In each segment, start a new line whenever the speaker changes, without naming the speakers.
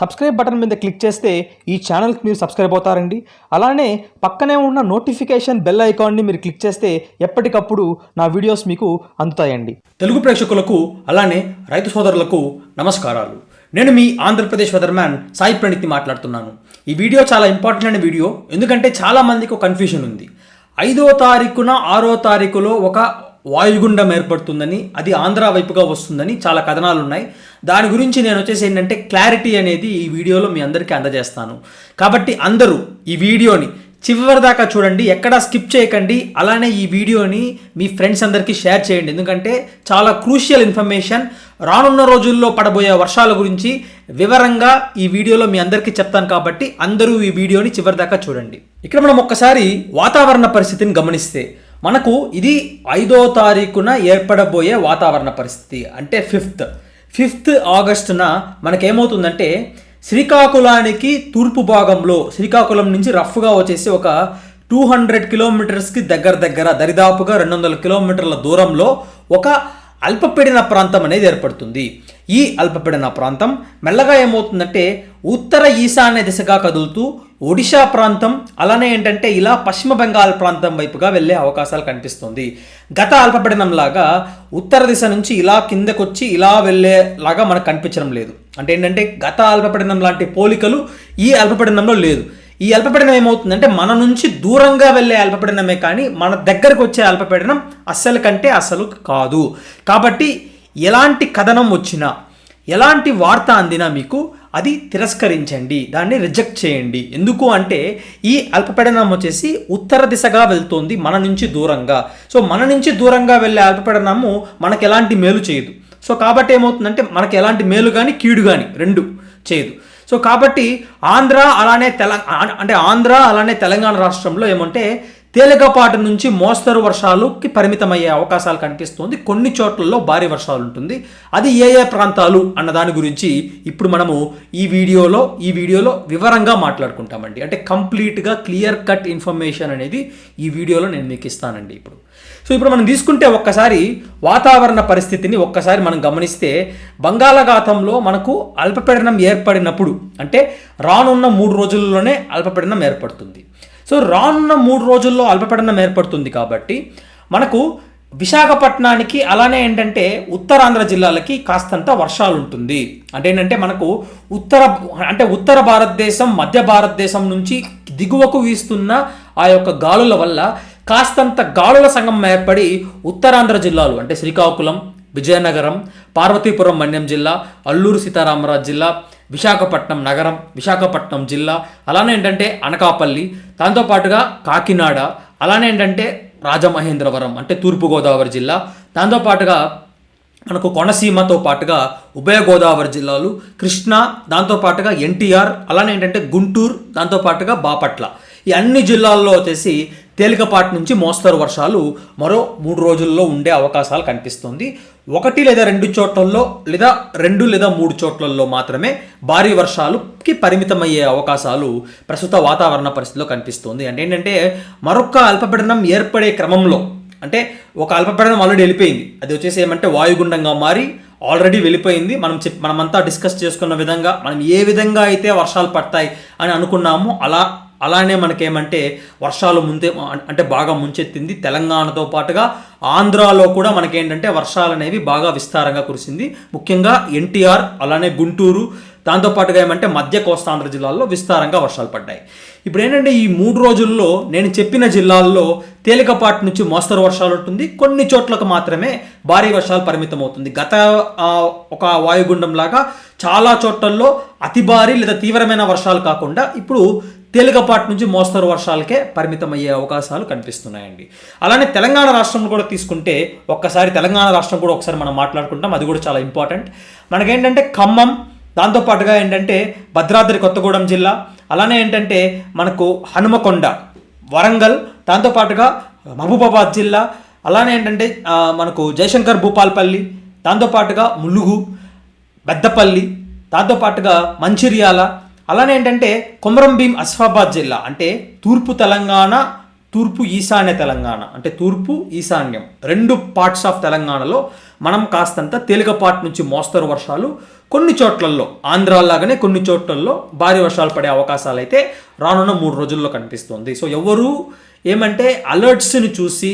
Subscribe button మీద click చేస్తే ఈ ఛానల్కి మీరు సబ్స్క్రైబ్ అవుతారండి. అలానే పక్కనే ఉన్న నోటిఫికేషన్ బెల్ ఐకాన్ని మీరు క్లిక్ చేస్తే ఎప్పటికప్పుడు నా వీడియోస్ మీకు అందుతాయండి.
తెలుగు ప్రేక్షకులకు అలానే రైతు సోదరులకు నమస్కారాలు. నేను మీ ఆంధ్రప్రదేశ్ వెదర్మ్యాన్ సాయి ప్రణితి మాట్లాడుతున్నాను. ఈ వీడియో చాలా ఇంపార్టెంట్ అయిన వీడియో ఎందుకంటే చాలా మందికి ఒక కన్ఫ్యూషన్ ఉంది. ఐదో తారీఖున ఆరో తారీఖులో ఒక వాయుగుండం ఏర్పడుతుందని అది ఆంధ్ర వైపుగా వస్తుందని చాలా కథనాలు ఉన్నాయి దాని గురించి నేను వచ్చేసి ఏంటంటే క్లారిటీ అనేది ఈ వీడియోలో మీ అందరికీ అందజేస్తాను. కాబట్టి అందరూ ఈ వీడియోని చివరి దాకా చూడండి ఎక్కడా స్కిప్ చేయకండి అలానే ఈ వీడియోని మీ ఫ్రెండ్స్ అందరికీ షేర్ చేయండి. ఎందుకంటే చాలా క్రూషియల్ ఇన్ఫర్మేషన్ రానున్న రోజుల్లో పడబోయే వర్షాల గురించి వివరంగా ఈ వీడియోలో మీ అందరికీ చెప్తాను కాబట్టి అందరూ ఈ వీడియోని చివరి దాకా చూడండి. ఇక్కడ మనం ఒక్కసారి వాతావరణ పరిస్థితిని గమనిస్తే మనకు ఇది ఐదో తారీఖున ఏర్పడబోయే వాతావరణ పరిస్థితి అంటే ఫిఫ్త్ ఫిఫ్త్ ఆగస్టున మనకేమవుతుందంటే శ్రీకాకుళానికి తూర్పు భాగంలో శ్రీకాకుళం నుంచి రఫ్గా వచ్చేసి ఒక టూ హండ్రెడ్ కిలోమీటర్స్కి దగ్గర దగ్గర దరిదాపుగా రెండు వందల కిలోమీటర్ల దూరంలో ఒక అల్పపీడన ప్రాంతం అనేది ఏర్పడుతుంది. ఈ అల్పపీడన ప్రాంతం మెల్లగా ఏమవుతుందంటే ఉత్తర ఈశాన్య దిశగా కదులుతూ ఒడిశా ప్రాంతం అలానే ఏంటంటే ఇలా పశ్చిమ బెంగాల్ ప్రాంతం వైపుగా వెళ్ళే అవకాశాలు కనిపిస్తుంది. గత అల్పపీడనం లాగా ఉత్తర దిశ నుంచి ఇలా కిందకొచ్చి ఇలా వెళ్ళేలాగా మనకు కనిపించడం లేదు. అంటే ఏంటంటే గత అల్పపీడనం లాంటి పోలికలు ఈ అల్పపీడనంలో లేదు. ఈ అల్పపీడనం ఏమవుతుందంటే మన నుంచి దూరంగా వెళ్ళే అల్పపీడనమే కానీ మన దగ్గరకు వచ్చే అల్పపీడనం అస్సలు కంటే అసలు కాదు. కాబట్టి ఎలాంటి కథనం వచ్చినా ఎలాంటి వార్త అందినా మీకు అది తిరస్కరించండి దాన్ని రిజెక్ట్ చేయండి. ఎందుకు అంటే ఈ అల్పపీడనం వచ్చేసి ఉత్తర దిశగా వెళ్తోంది మన నుంచి దూరంగా. సో మన నుంచి దూరంగా వెళ్ళే అల్పపీడనము మనకు ఎలాంటి మేలు చేయదు. సో కాబట్టి ఏమవుతుందంటే మనకి ఎలాంటి మేలు కానీ కీడు కానీ రెండు చేయదు. సో కాబట్టి ఆంధ్ర అలానే తెలంగాణ అంటే ఆంధ్ర అలానే తెలంగాణ రాష్ట్రంలో ఏమంటే తేలికపాటి నుంచి మోస్తరు వర్షాలుకి పరిమితమయ్యే అవకాశాలు కనిపిస్తోంది. కొన్ని చోట్లలో భారీ వర్షాలు ఉంటుంది. అది ఏ ఏ ప్రాంతాలు అన్న దాని గురించి ఇప్పుడు మనము ఈ వీడియోలో ఈ వీడియోలో వివరంగా మాట్లాడుకుంటామండి. అంటే కంప్లీట్గా క్లియర్ కట్ ఇన్ఫర్మేషన్ అనేది ఈ వీడియోలో నేను మీకు ఇస్తానండి ఇప్పుడు. సో ఇప్పుడు మనం తీసుకుంటే ఒక్కసారి వాతావరణ పరిస్థితిని ఒక్కసారి మనం గమనిస్తే బంగాళాఖాతంలో మనకు అల్పపీడనం ఏర్పడినప్పుడు అంటే రానున్న మూడు రోజుల్లోనే అల్పపీడనం ఏర్పడుతుంది. సో రానున్న మూడు రోజుల్లో అల్పపీడనం ఏర్పడుతుంది కాబట్టి మనకు విశాఖపట్నానికి అలానే ఏంటంటే ఉత్తరాంధ్ర జిల్లాలకి కాస్తంత వర్షాలు ఉంటుంది అంటే ఏంటంటే మనకు ఉత్తర అంటే ఉత్తర భారతదేశం మధ్య భారతదేశం నుంచి దిగువకు వీస్తున్న ఆ యొక్క గాలుల వల్ల కాస్తంత గాలుల సంగమం ఏర్పడి ఉత్తరాంధ్ర జిల్లాలు అంటే శ్రీకాకుళం విజయనగరం పార్వతీపురం మన్యం జిల్లా అల్లూరు సీతారామరాజు జిల్లా విశాఖపట్నం నగరం విశాఖపట్నం జిల్లా అలానే ఏంటంటే అనకాపల్లి దాంతోపాటుగా కాకినాడ అలానే ఏంటంటే రాజమహేంద్రవరం అంటే తూర్పుగోదావరి జిల్లా. దాంతోపాటుగా మనకు కోనసీమతో పాటుగా ఉభయ గోదావరి జిల్లాలు కృష్ణా దాంతోపాటుగా ఎన్టీఆర్ అలానే ఏంటంటే గుంటూరు దాంతోపాటుగా బాపట్ల. ఈ అన్ని జిల్లాల్లో వచ్చేసి తేలికపాటి నుంచి మోస్తరు వర్షాలు మరో మూడు రోజుల్లో ఉండే అవకాశాలు కనిపిస్తుంది. ఒకటి లేదా రెండు చోట్లలో లేదా రెండు లేదా మూడు చోట్లలో మాత్రమే భారీ వర్షాలుకి పరిమితమయ్యే అవకాశాలు ప్రస్తుత వాతావరణ పరిస్థితిలో కనిపిస్తుంది. అంటే ఏంటంటే మరొక అల్పపీడనం ఏర్పడే క్రమంలో అంటే ఒక అల్పపీడనం ఆల్రెడీ వెళ్ళిపోయింది. అది వచ్చేసి ఏమంటే వాయుగుండంగా మారి ఆల్రెడీ వెళ్ళిపోయింది. మనం చెప్ మనమంతా డిస్కస్ చేసుకున్న విధంగా మనం ఏ విధంగా అయితే వర్షాలు పడతాయి అని అనుకున్నామో అలా అలానే మనకేమంటే వర్షాలు ముందే అంటే బాగా ముంచెత్తింది. తెలంగాణతో పాటుగా ఆంధ్రాలో కూడా మనకేంటంటే వర్షాలు అనేవి బాగా విస్తారంగా కురిసింది. ముఖ్యంగా ఎన్టీఆర్ అలానే గుంటూరు దాంతోపాటుగా ఏమంటే మధ్య కోస్తాంధ్ర జిల్లాల్లో విస్తారంగా వర్షాలు పడ్డాయి. ఇప్పుడు ఏంటంటే ఈ మూడు రోజుల్లో నేను చెప్పిన జిల్లాల్లో తేలికపాటి నుంచి మోస్తరు వర్షాలు ఉంటుంది. కొన్ని చోట్లకు మాత్రమే భారీ వర్షాలు పరిమితం అవుతుంది గత ఒక వాయుగుండం లాగా చాలా చోట్లలో అతి భారీ లేదా తీవ్రమైన వర్షాలు కాకుండా ఇప్పుడు తేలికపాటి నుంచి మోస్తరు వర్షాలకే పరిమితం అయ్యే అవకాశాలు కనిపిస్తున్నాయండి. అలానే తెలంగాణ రాష్ట్రం కూడా తీసుకుంటే ఒక్కసారి తెలంగాణ రాష్ట్రం కూడా ఒకసారి మనం మాట్లాడుకుంటాం. అది కూడా చాలా ఇంపార్టెంట్. మనకేంటంటే ఖమ్మం దాంతోపాటుగా ఏంటంటే భద్రాద్రి కొత్తగూడెం జిల్లా అలానే ఏంటంటే మనకు హనుమకొండ వరంగల్ దాంతోపాటుగా మహబూబాబాద్ జిల్లా అలానే ఏంటంటే మనకు జయశంకర్ భూపాల్పల్లి దాంతోపాటుగా ములుగు పెద్దపల్లి దాంతోపాటుగా మంచిర్యాల అలానే ఏంటంటే కొమరం భీం అస్ఫాబాద్ జిల్లా అంటే తూర్పు తెలంగాణ తూర్పు ఈశాన్య తెలంగాణ అంటే తూర్పు ఈశాన్యం రెండు పార్ట్స్ ఆఫ్ తెలంగాణలో మనం కాస్తంత తేలికపాటి నుంచి మోస్తరు వర్షాలు కొన్ని చోట్లలో ఆంధ్రాలాగానే కొన్ని చోట్లలో భారీ వర్షాలు పడే అవకాశాలు అయితే రానున్న మూడు రోజుల్లో కనిపిస్తుంది. సో ఎవరు ఏమంటే అలర్ట్స్ని చూసి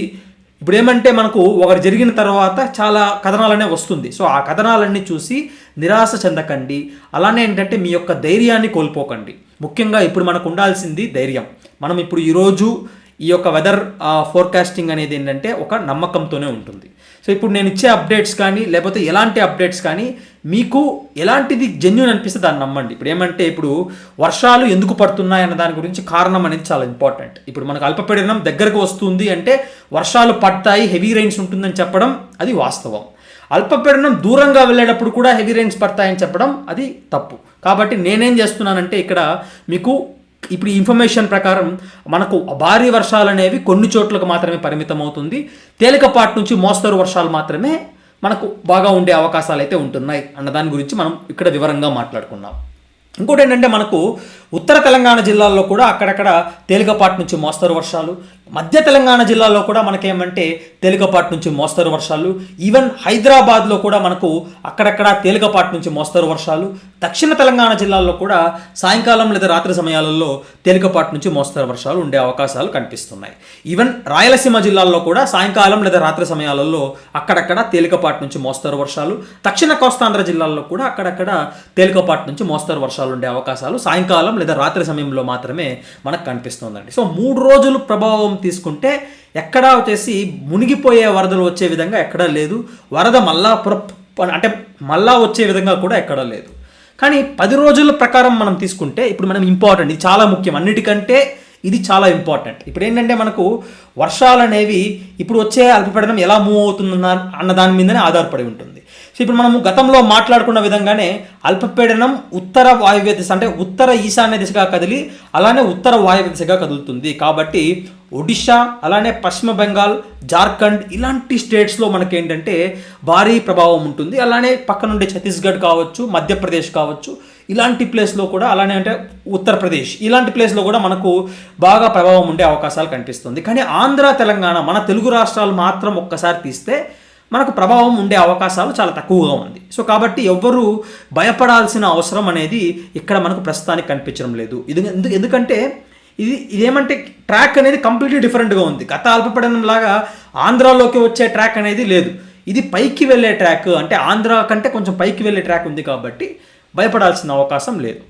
ఇప్పుడు ఏమంటే మనకు ఒకటి జరిగిన తర్వాత చాలా కథనాలనే వస్తుంది. సో ఆ కథనాలన్నీ చూసి నిరాశ చెందకండి. అలానే ఏంటంటే మీ యొక్క ధైర్యాన్ని కోల్పోకండి. ముఖ్యంగా ఇప్పుడు మనకు ఉండాల్సింది ధైర్యం. మనం ఇప్పుడు ఈరోజు ఈ యొక్క వెదర్ ఫోర్కాస్టింగ్ అనేది ఏంటంటే ఒక నమ్మకంతోనే ఉంటుంది. సో ఇప్పుడు నేను ఇచ్చే అప్డేట్స్ కానీ లేకపోతే ఎలాంటి అప్డేట్స్ కానీ మీకు ఎలాంటిది జెన్యున్ అనిపిస్తే దాన్ని నమ్మండి. ఇప్పుడు ఏమంటే ఇప్పుడు వర్షాలు ఎందుకు పడుతున్నాయి అన్న దాని గురించి కారణం అనేది చాలా ఇంపార్టెంట్ ఇప్పుడు మనకు అల్పపీడనం దగ్గరకు వస్తుంది అంటే వర్షాలు పడతాయి హెవీ రైన్స్ ఉంటుందని చెప్పడం అది వాస్తవం. అల్పపీడనం దూరంగా వెళ్ళేటప్పుడు కూడా హెవీ రైన్స్ పడతాయని చెప్పడం అది తప్పు. కాబట్టి నేనేం చేస్తున్నానంటే ఇక్కడ మీకు ఇప్పుడు ఇన్ఫర్మేషన్ ప్రకారం మనకు భారీ వర్షాలు అనేవి కొన్ని చోట్లకు మాత్రమే పరిమితం అవుతుంది. తేలికపాటి నుంచి మోస్తరు వర్షాలు మాత్రమే మనకు బాగా ఉండే అవకాశాలు అయితే ఉంటున్నాయి అన్న దాని గురించి మనం ఇక్కడ వివరంగా మాట్లాడుకున్నాం ఇంకోటి ఏంటంటే మనకు ఉత్తర తెలంగాణ జిల్లాల్లో కూడా అక్కడక్కడ తేలికపాటి నుంచి మోస్తరు వర్షాలు మధ్య తెలంగాణ జిల్లాలో కూడా మనకేమంటే తేలికపాటి నుంచి మోస్తరు వర్షాలు. ఈవెన్ హైదరాబాద్లో కూడా మనకు అక్కడక్కడ తేలికపాటి నుంచి మోస్తరు వర్షాలు. దక్షిణ తెలంగాణ జిల్లాల్లో కూడా సాయంకాలం లేదా రాత్రి సమయాలలో తేలికపాటి నుంచి మోస్తరు వర్షాలు ఉండే అవకాశాలు కనిపిస్తున్నాయి. ఈవెన్ రాయలసీమ జిల్లాల్లో కూడా సాయంకాలం లేదా రాత్రి సమయాలలో అక్కడక్కడ తేలికపాటి నుంచి మోస్తరు వర్షాలు. దక్షిణ కోస్తాంధ్ర జిల్లాల్లో కూడా అక్కడక్కడ తేలికపాటి నుంచి మోస్తరు వర్షాలు ఉండే అవకాశాలు. సాయంకాలం లేదా రాత్రి సమయంలో మాత్రమే మనకు కనిపిస్తుందండి. సో మూడు రోజులు ప్రభావం తీసుకుంటే ఎక్కడా వచ్చేసి మునిగిపోయే వరదలు వచ్చే విధంగా ఎక్కడా లేదు. వరద మళ్ళా పుర అంటే మళ్ళా వచ్చే విధంగా కూడా ఎక్కడా లేదు. కానీ పది రోజుల ప్రకారం మనం తీసుకుంటే ఇప్పుడు మనం ఇంపార్టెంట్ ఇది చాలా ముఖ్యం. అన్నిటికంటే ఇది చాలా ఇంపార్టెంట్ ఇప్పుడు ఏంటంటే మనకు వర్షాలు అనేవి ఇప్పుడు వచ్చే అల్పపీడనం ఎలా మూవ్ అవుతుందన్న అన్న దాని మీదనే ఆధారపడి ఉంటుంది. సో ఇప్పుడు మనము గతంలో మాట్లాడుకున్న విధంగానే అల్పపీడనం ఉత్తర వాయువ్య దిశ అంటే ఉత్తర ఈశాన్య దిశగా కదిలి అలానే ఉత్తర వాయువ్య దిశగా కదులుతుంది. కాబట్టి ఒడిషా అలానే పశ్చిమ బెంగాల్ జార్ఖండ్ ఇలాంటి స్టేట్స్లో మనకేంటంటే భారీ ప్రభావం ఉంటుంది. అలానే పక్కనుండే ఛత్తీస్గఢ్ కావచ్చు మధ్యప్రదేశ్ కావచ్చు ఇలాంటి ప్లేస్లో కూడా అలానే అంటే ఉత్తరప్రదేశ్ ఇలాంటి ప్లేస్లో కూడా మనకు బాగా ప్రభావం ఉండే అవకాశాలు కనిపిస్తుంది. కానీ ఆంధ్ర తెలంగాణ మన తెలుగు రాష్ట్రాలు మాత్రం ఒక్కసారి తీస్తే మనకు ప్రభావం ఉండే అవకాశాలు చాలా తక్కువగా ఉంది. సో కాబట్టి ఎవ్వరూ భయపడాల్సిన అవసరం అనేది ఇక్కడ మనకు ప్రస్తుతానికి కనిపించడం లేదు. ఇది ఎందుకంటే ఇది ఇదేమంటే ట్రాక్ అనేది కంప్లీట్లీ డిఫరెంట్గా ఉంది. గత అల్పపడనం లాగా ఆంధ్రాలోకి వచ్చే ట్రాక్ అనేది లేదు. ఇది పైకి వెళ్ళే ట్రాక్ అంటే ఆంధ్ర కంటే కొంచెం పైకి వెళ్ళే ట్రాక్ ఉంది కాబట్టి భయపడాల్సిన అవకాశం లేదు.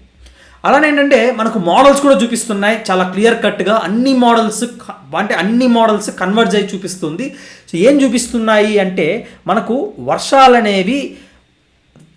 అలానే ఏంటంటే మనకు మోడల్స్ కూడా చూపిస్తున్నాయి. చాలా క్లియర్ కట్గా అన్ని మోడల్స్ అంటే అన్ని మోడల్స్ కన్వర్జ్ అయి చూపిస్తుంది. సో ఏం చూపిస్తున్నాయి అంటే మనకు వర్షాలు అనేవి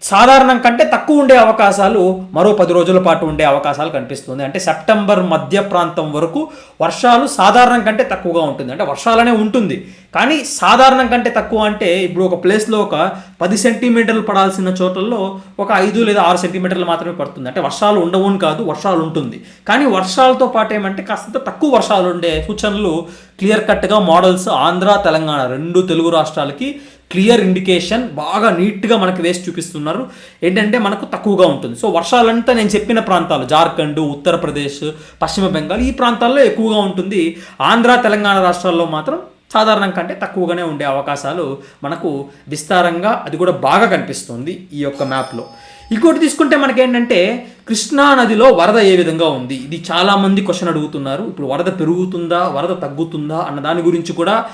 సాధారణం కంటే తక్కువ ఉండే అవకాశాలు మరో పది రోజుల పాటు ఉండే అవకాశాలు కనిపిస్తుంది. అంటే సెప్టెంబర్ మధ్య ప్రాంతం వరకు వర్షాలు సాధారణం కంటే తక్కువగా ఉంటుంది. అంటే వర్షాలనే ఉంటుంది. కానీ సాధారణం కంటే తక్కువ అంటే ఇప్పుడు ఒక ప్లేస్లో ఒక పది సెంటీమీటర్లు పడాల్సిన చోట్లలో ఒక ఐదు లేదా ఆరు సెంటీమీటర్లు మాత్రమే పడుతుంది. అంటే వర్షాలు ఉండవు కాదు వర్షాలు ఉంటుంది. కానీ వర్షాలతో పాటు ఏమంటే కాస్త తక్కువ వర్షాలు ఉండే సూచనలు క్లియర్ కట్గా మోడల్స్ ఆంధ్ర తెలంగాణ రెండు తెలుగు రాష్ట్రాలకి క్లియర్ ఇండికేషన్ బాగా నీట్గా మనకి వేసి చూపిస్తున్నారు. ఏంటంటే మనకు తక్కువగా ఉంటుంది. సో వర్షాలంతా నేను చెప్పిన ప్రాంతాలు జార్ఖండ్ ఉత్తరప్రదేశ్ పశ్చిమ బెంగాల్ ఈ ప్రాంతాల్లో ఎక్కువగా ఉంటుంది. ఆంధ్ర తెలంగాణ రాష్ట్రాల్లో మాత్రం సాధారణం కంటే తక్కువగానే ఉండే అవకాశాలు మనకు విస్తారంగా అది కూడా బాగా కనిపిస్తుంది ఈ యొక్క మ్యాప్లో. ఇంకోటి తీసుకుంటే మనకేంటంటే కృష్ణా నదిలో వరద ఏ విధంగా ఉంది? ఇది చాలామంది క్వశ్చన్ అడుగుతున్నారు. ఇప్పుడు వరద పెరుగుతుందా? వరద తగ్గుతుందా? అన్న దాని గురించి కూడా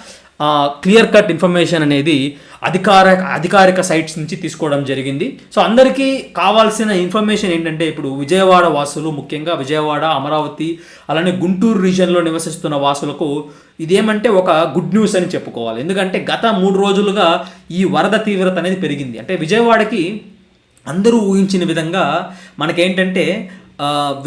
క్లియర్ కట్ ఇన్ఫర్మేషన్ అనేది అధికార అధికారిక సైట్స్ నుంచి తీసుకోవడం జరిగింది. సో అందరికీ కావాల్సిన ఇన్ఫర్మేషన్ ఏంటంటే ఇప్పుడు విజయవాడ వాసులు ముఖ్యంగా విజయవాడ అమరావతి అలానే గుంటూరు రీజియన్లో నివసిస్తున్న వాసులకు ఇదేమంటే ఒక గుడ్ న్యూస్ అని చెప్పుకోవాలి. ఎందుకంటే గత మూడు రోజులుగా ఈ వరద తీవ్రత అనేది పెరిగింది. అంటే విజయవాడకి అందరూ ఊహించిన విధంగా మనకేంటంటే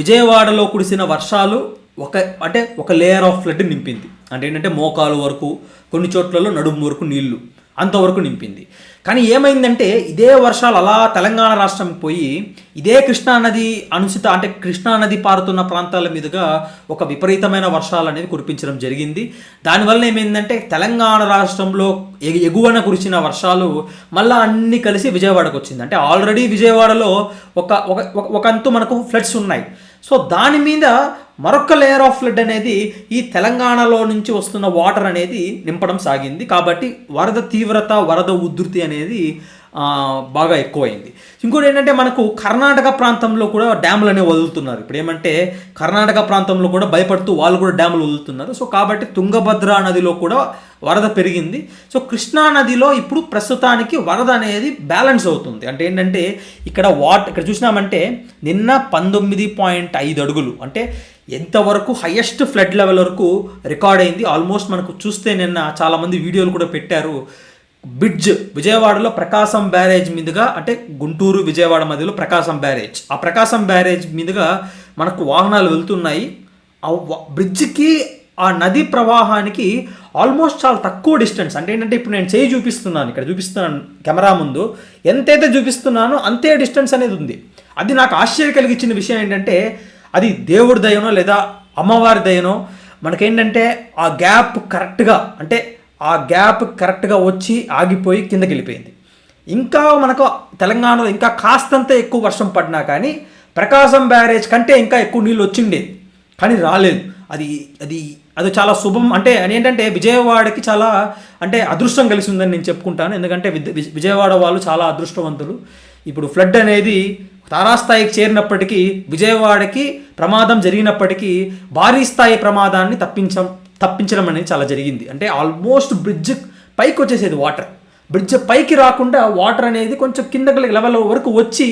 విజయవాడలో కురిసిన వర్షాలు ఒక అంటే ఒక లేయర్ ఆఫ్ ఫ్లడ్ నింపింది. అంటే ఏంటంటే మోకాలు వరకు కొన్ని చోట్లలో నడుము వరకు నీళ్ళు అంతవరకు నింపింది. కానీ ఏమైందంటే ఇదే వర్షాలు అలా తెలంగాణ రాష్ట్రం పోయి ఇదే కృష్ణానది అనుసిత అనుచిత అంటే కృష్ణా నది పారుతున్న ప్రాంతాల మీదుగా ఒక విపరీతమైన వర్షాలు అనేది కురిపించడం జరిగింది. దానివల్ల ఏమైందంటే తెలంగాణ రాష్ట్రంలో ఎగు- ఎగువన కురిసిన వర్షాలు మళ్ళీ అన్ని కలిసి విజయవాడకు వచ్చింది. అంటే ఆల్రెడీ విజయవాడలో ఒక ఒక ఒక- ఒక అంతు మనకు ఫ్లడ్స్ ఉన్నాయి. సో దాని మీద మరొక లేయర్ ఆఫ్ ఫ్లడ్ అనేది ఈ తెలంగాణలో నుంచి వస్తున్న వాటర్ అనేది నింపడం సాగింది. కాబట్టి వరద తీవ్రత వరద ఉధృతి అనేది బాగా ఎక్కువైంది. ఇంకోటి ఏంటంటే మనకు కర్ణాటక ప్రాంతంలో కూడా డ్యాములు అనేవి వదులుతున్నారు. ఇప్పుడు ఏమంటే కర్ణాటక ప్రాంతంలో కూడా భయపడుతూ వాళ్ళు కూడా డ్యాములు వదులుతున్నారు. సో కాబట్టి తుంగభద్ర నదిలో కూడా వరద పెరిగింది. సో కృష్ణా నదిలో ఇప్పుడు ప్రస్తుతానికి వరద అనేది బ్యాలెన్స్ అవుతుంది. అంటే ఏంటంటే ఇక్కడ వాట్ ఇక్కడ చూసినామంటే నిన్న పంతొమ్మిది పాయింట్ ఐదు అడుగులు. అంటే ఎంతవరకు హయ్యెస్ట్ ఫ్లడ్ లెవెల్ వరకు రికార్డ్ అయింది. ఆల్మోస్ట్ మనకు చూస్తే నిన్న చాలామంది వీడియోలు కూడా పెట్టారు. బ్రిడ్జ్ విజయవాడలో ప్రకాశం బ్యారేజ్ మీదుగా అంటే గుంటూరు విజయవాడ మధ్యలో ప్రకాశం బ్యారేజ్. ఆ ప్రకాశం బ్యారేజ్ మీదుగా మనకు వాహనాలు వెళ్తున్నాయి. ఆ బ్రిడ్జ్కి ఆ నది ప్రవాహానికి ఆల్మోస్ట్ చాలా తక్కువ డిస్టెన్స్. అంటే ఏంటంటే ఇప్పుడు నేను చేయి చూపిస్తున్నాను ఇక్కడ చూపిస్తున్నాను కెమెరా ముందు. ఎంతైతే చూపిస్తున్నానో అంతే డిస్టెన్స్ అనేది ఉంది. అది నాకు ఆశ్చర్య కలిగించిన విషయం ఏంటంటే అది దేవుడి దయనో లేదా అమ్మవారి దయనో మనకేంటంటే ఆ గ్యాప్ కరెక్ట్గా అంటే ఆ గ్యాప్ కరెక్ట్గా వచ్చి ఆగిపోయి కిందకి వెళ్ళిపోయింది. ఇంకా మనకు తెలంగాణలో ఇంకా కాస్తంత ఎక్కువ వర్షం పడినా కానీ ప్రకాశం బ్యారేజ్ కంటే ఇంకా ఎక్కువ నీళ్ళు వచ్చిండేది కానీ రాలేదు. అది అది అది చాలా శుభం. అంటే అని ఏంటంటే విజయవాడకి చాలా అంటే అదృష్టం కలిసి ఉందని నేను చెప్పుకుంటాను. ఎందుకంటే విజయవాడ వాళ్ళు చాలా అదృష్టవంతులు. ఇప్పుడు ఫ్లడ్ అనేది తారాస్థాయికి చేరినప్పటికీ విజయవాడకి ప్రమాదం జరిగినప్పటికీ భారీ స్థాయి ప్రమాదాన్ని తప్పించం తప్పించడం అనేది చాలా జరిగింది. అంటే ఆల్మోస్ట్ బ్రిడ్జ్ పైకి వచ్చేసేది వాటర్ బ్రిడ్జ్ పైకి రాకుండా వాటర్ అనేది కొంచెం కిందకి లెవెల్ వరకు వచ్చి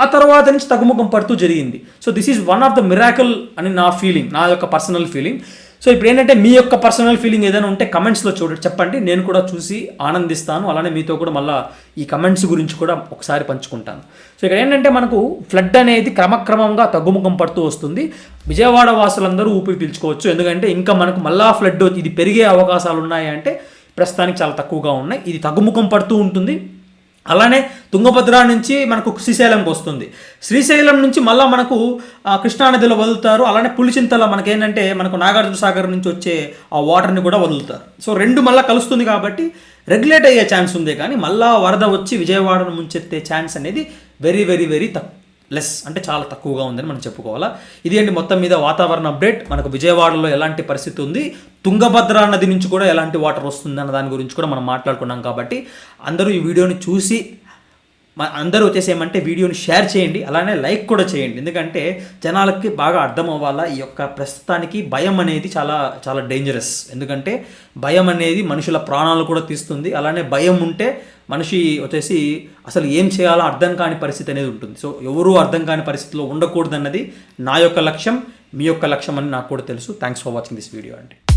ఆ తర్వాత నుంచి తగ్గుముఖం పడుతూ జరిగింది. So this is one of the miracle అని నా ఫీలింగ్ నా యొక్క పర్సనల్ ఫీలింగ్ సో ఇప్పుడు ఏంటంటే మీ యొక్క పర్సనల్ ఫీలింగ్ ఏదైనా ఉంటే కమెంట్స్లో చూడండి. చెప్పండి నేను కూడా చూసి ఆనందిస్తాను. అలానే మీతో కూడా మళ్ళీ ఈ కమెంట్స్ గురించి కూడా ఒకసారి పంచుకుంటాను. సో ఇక్కడ ఏంటంటే మనకు ఫ్లడ్ అనేది క్రమక్రమంగా తగ్గుముఖం పడుతూ వస్తుంది. విజయవాడ వాసులందరూ ఊపిరి పీల్చుకోవచ్చు. ఎందుకంటే ఇంకా మనకు మళ్ళా ఫ్లడ్ ఇది పెరిగే అవకాశాలు ఉన్నాయంటే ప్రస్తుతానికి చాలా తక్కువగా ఉన్నాయి. ఇది తగ్గుముఖం పడుతూ ఉంటుంది. అలానే తుంగభద్ర నుంచి మనకు శ్రీశైలంకి వస్తుంది. శ్రీశైలం నుంచి మళ్ళీ మనకు కృష్ణానదిలో వదులుతారు. అలానే పులిచింతల మనకేంటంటే మనకు నాగార్జున సాగర్ నుంచి వచ్చే ఆ వాటర్ని కూడా వదులుతారు. సో రెండు మళ్ళీ కలుస్తుంది కాబట్టి రెగ్యులేట్ అయ్యే ఛాన్స్ ఉంది కానీ మళ్ళీ వరద వచ్చి విజయవాడను ముంచెత్తే ఛాన్స్ అనేది వెరీ వెరీ వెరీ తక్కువ. లెస్ అంటే చాలా తక్కువగా ఉందని మనం చెప్పుకోవాలా. ఇది అండి మొత్తం మీద వాతావరణ అప్డేట్. మనకు విజయవాడలో ఎలాంటి పరిస్థితి ఉంది? తుంగభద్ర నది నుంచి కూడా ఎలాంటి వాటర్ వస్తుంది అన్న దాని గురించి కూడా మనం మాట్లాడుకున్నాం కాబట్టి అందరూ ఈ వీడియోని చూసి అందరూ వచ్చేసి ఏమంటే వీడియోని షేర్ చేయండి అలానే లైక్ కూడా చేయండి. ఎందుకంటే జనాలకి బాగా అర్థం అవ్వాలా ఈ యొక్క ప్రస్తుతానికి భయం అనేది చాలా చాలా డేంజరస్ ఎందుకంటే భయం అనేది మనుషుల ప్రాణాలు కూడా తీస్తుంది అలానే భయం ఉంటే మనిషి వచ్చేసి అసలు ఏం చేయాలో అర్థం కాని పరిస్థితి అనేది ఉంటుంది. సో ఎవరూ అర్థం కాని పరిస్థితిలో ఉండకూడదన్నది నా యొక్క లక్ష్యం మీ యొక్క లక్ష్యం అని నాకు కూడా తెలుసు. Thanks for watching this video అండి.